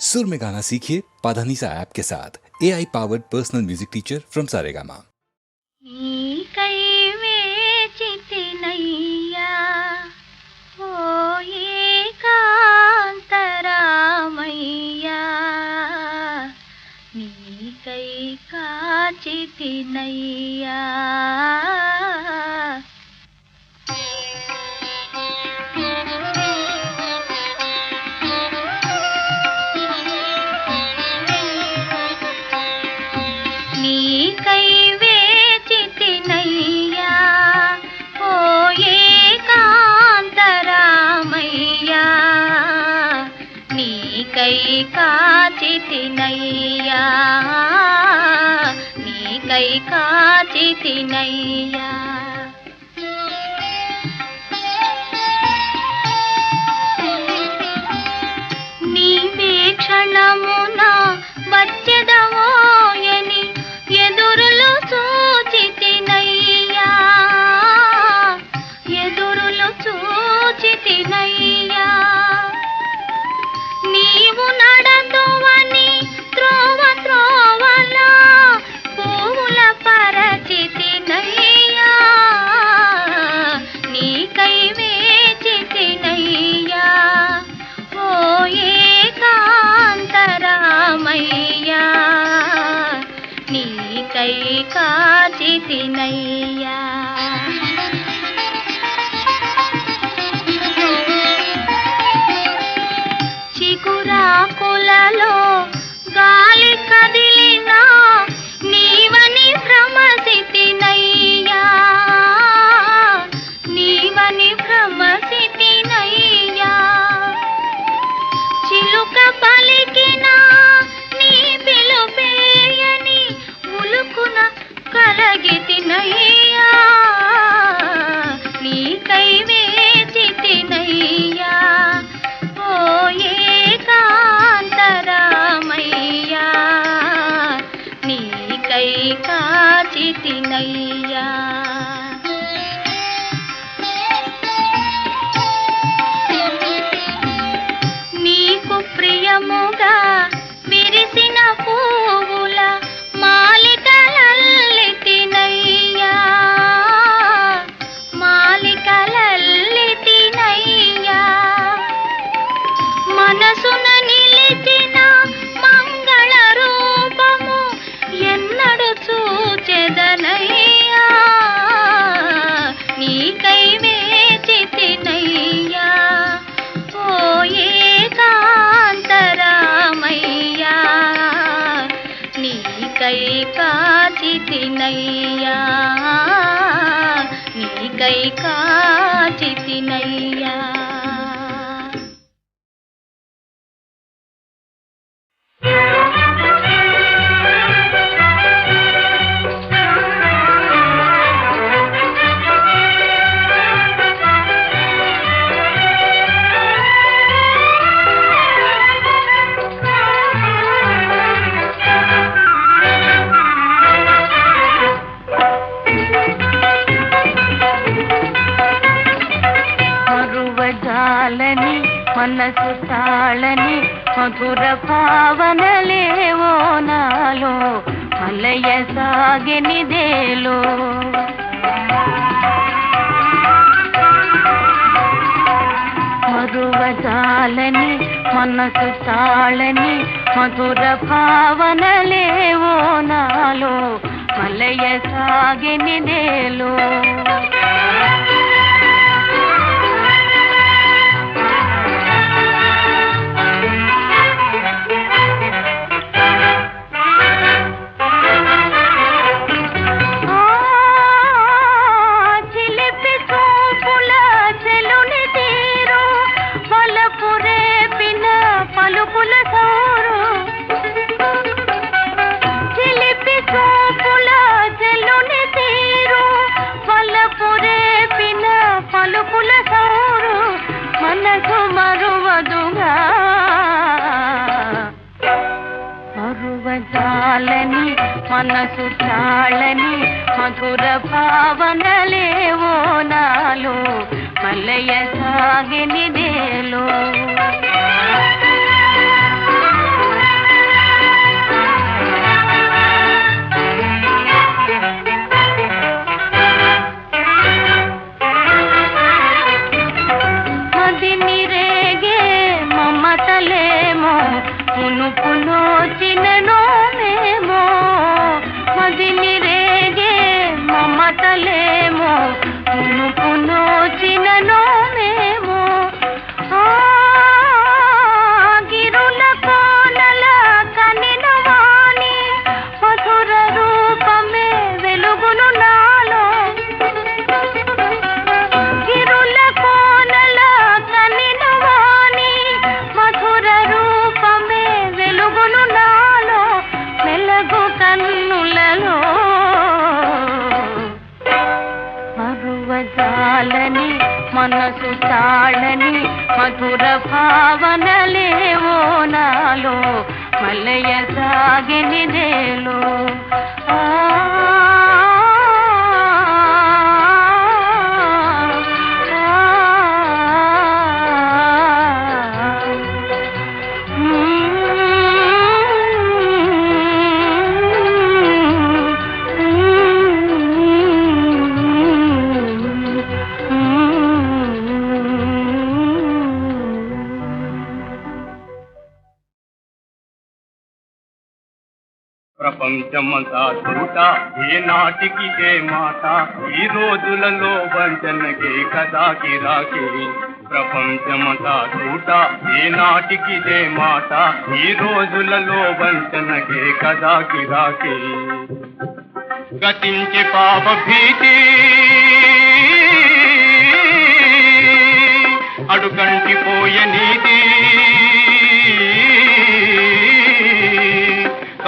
सुर में गाना सीखिए पाधानीसा ऐप के साथ। A I powered personal music teacher from Saregama चित नैया। నీకై కాచితినయ్యా నీకై కాచితినయ్యా. నీవే క్షణమున వచ్చదవోయని కాచితినయ్యా. మనసు తాళని మధుర భావనలేవో నాలో మలయ సాగనిదేలో మరువజాలని మనసు తాళని మధుర భావనలేవో నాలో మలయ సాగనిదేలో మనసు చాలని మధుర భావనలేవో నాలో మల్లయ్య సాగిని దేలో ఆ ప్రపంచమంతా చూట ఏ నాటికి ఏ మాట? ఈ రోజులలో వంచనకే కదా గిరాకీ. ప్రపంచమంతా చూట ఏ నాటికి ఏ మాట? ఈ రోజులలో వంచనకే కదా గిరాకీ. గతించి పాప భీతి. అడుగంటి పోయే నీతి.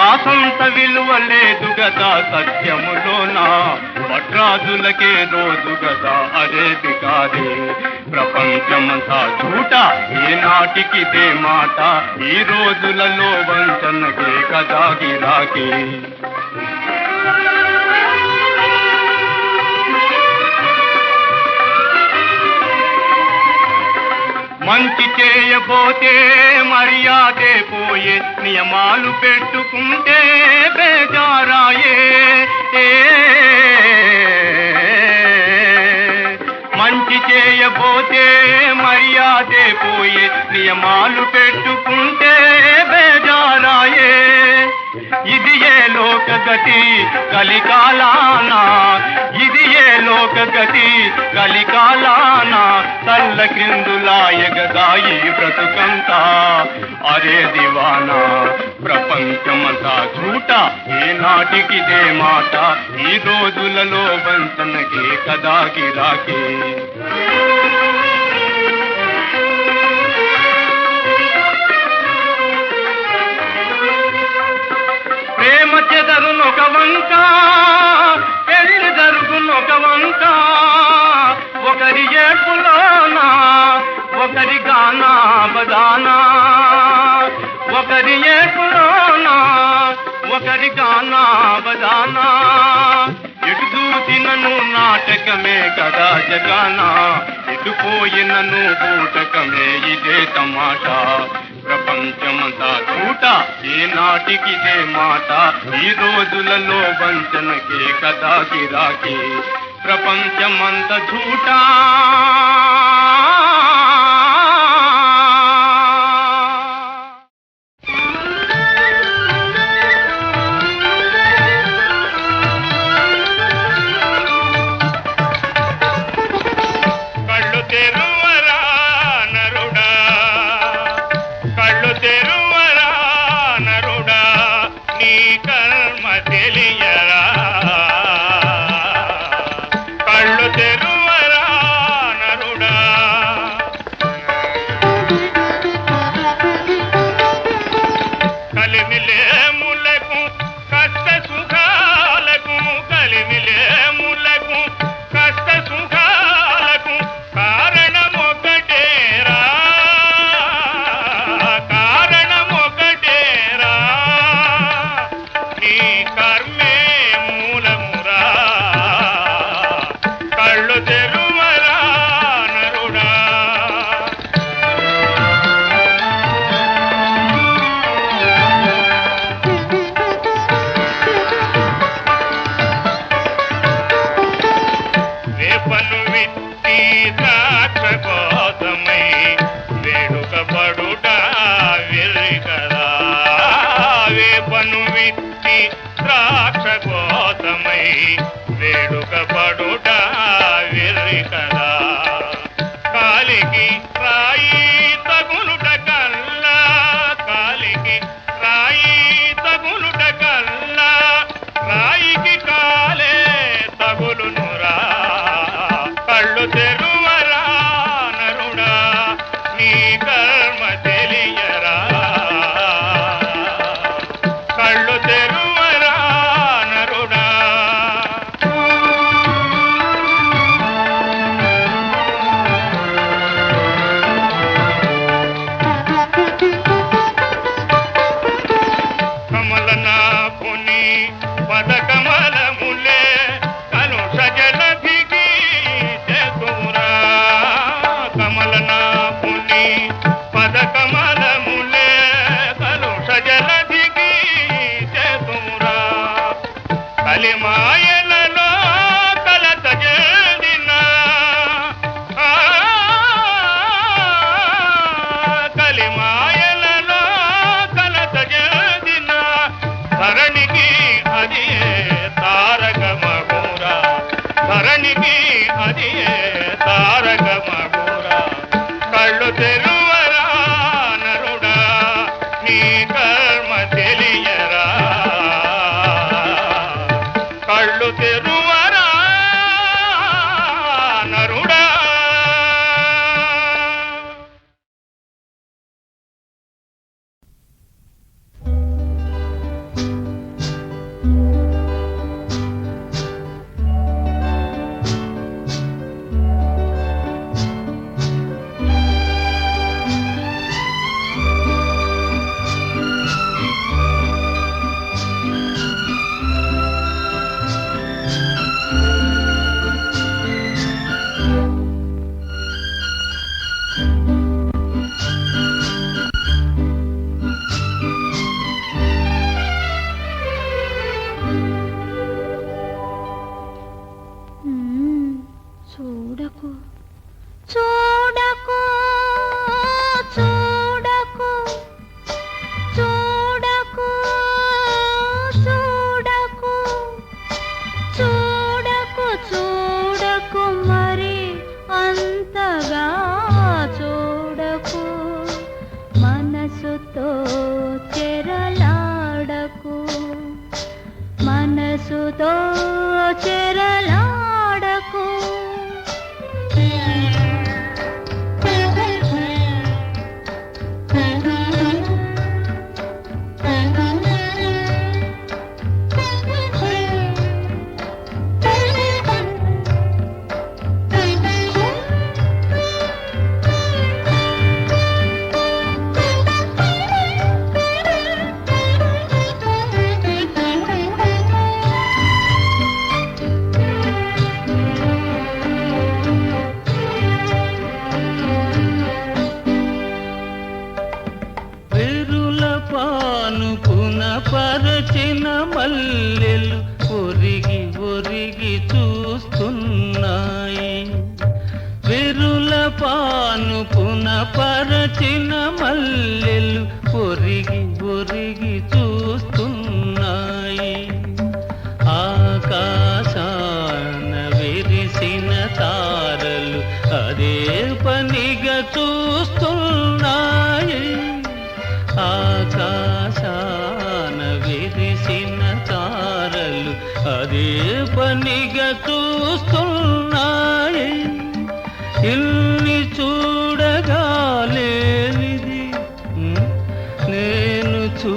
కాసంత విలువ లేదు గదా సత్యములోనా భట్రాజులకే రోజు గదా అరే కాదే ప్రపంచమంతా చూట ఏ నాటికిదే మాట. ఈ రోజులలో వంచనకే కదా గిరాకీ. మంచి చేయబోతే మర్యాదే పోయే నియమాలు పెట్టుకుంటే బేజారాయే ఏ. చేయబోతే మర్యాదే పోయే నియమాలు పెట్టుకుంటే బేజారాయే. ఇది ఏ లోకగతి కలికాలానా? ఇది ఏ లోకగతి కలికాలానా? తల్ల క్రిందులాయగదాయి బ్రతుకంతా. అరే దివానా ప్రపంచమంతా చూట ఏ నాటికిదే మాట? ఈ రోజులలో వంచనకే కదా గిరాకే ప్రేమ చెదరునొక వంక పెళ్ళి జరుగునొక వంక. ఒకరి ఏపులోనా ఒకరి గానా బదానా ఒకరి ఏపులోనా ఒకరి గానా బదానా ఎటు నాటకమే కదా జగానా. ఎటు పోయినను బూటకమే ఇదే తమాషా. ప్రపంచమంతా చూట ఏ నాటికిదే మాట. ఈ రోజులలో వంచనకే కదా గిరాకీ. ప్రపంచమంత ఝూటా విత్తి విత్తి ద్రాక్ష కోసమై మనసుతో చెరలా పెంపున పరచిన మల్లెలు ఒరిగి ఒరిగి చూస్తున్నాయి. విరుల పానుపున పరచిన మల్లెలు ఒరిగి ఒరిగి చూ అవనిగా చూస్తున్నాయి. ఇన్ని చూడగాలేనిది. నేను చూ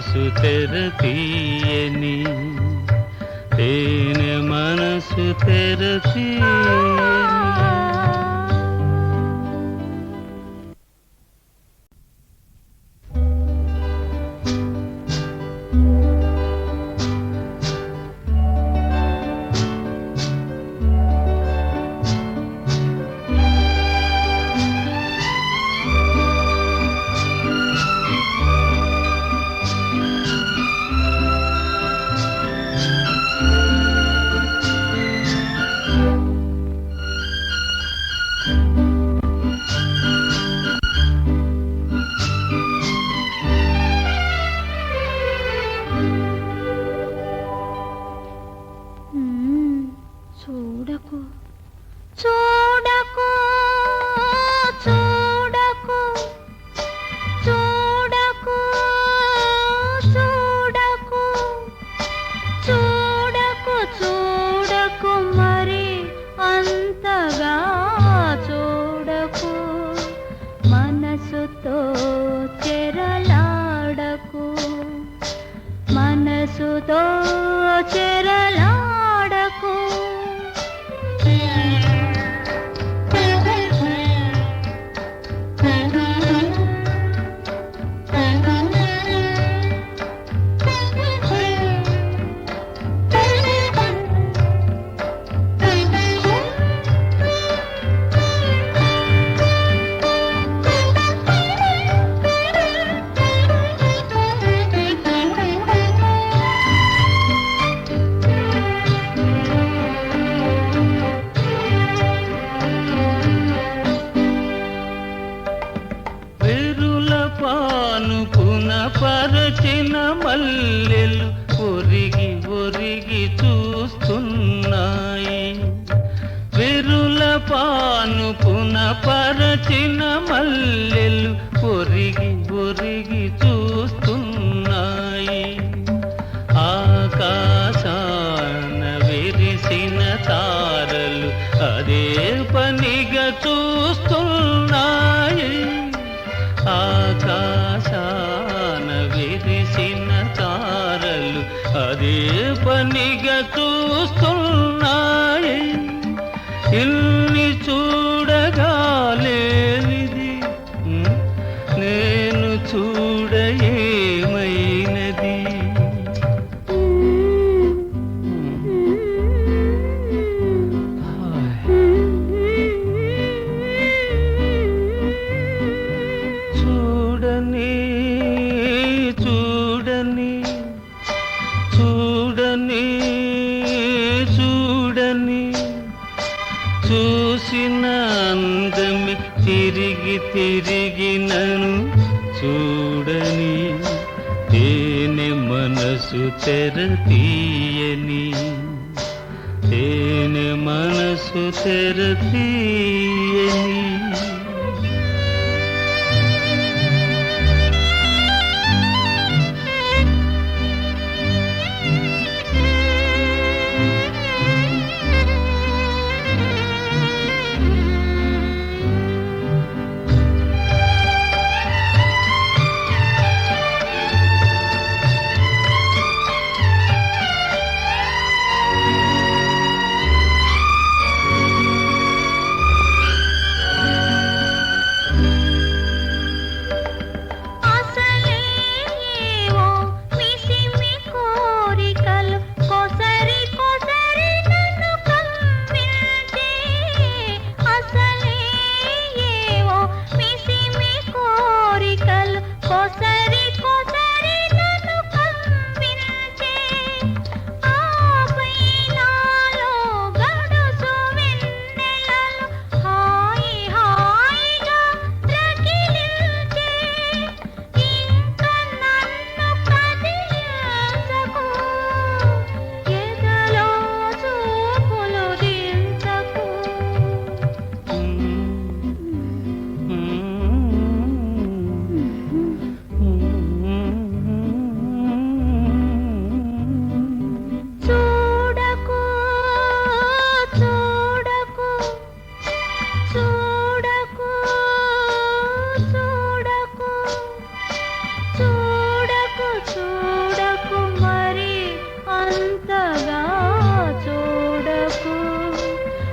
మనసు తెరతీయని తేనె మనసు తెరతీయని.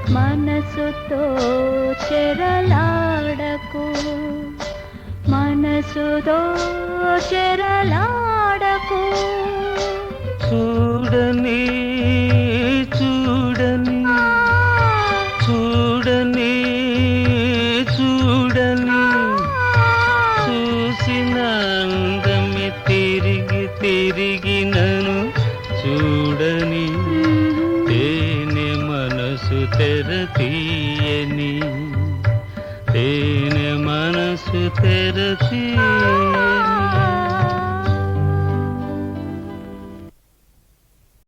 మనసుతో చెరలాడకు. మనసుతో చెరలాడకు. చూడని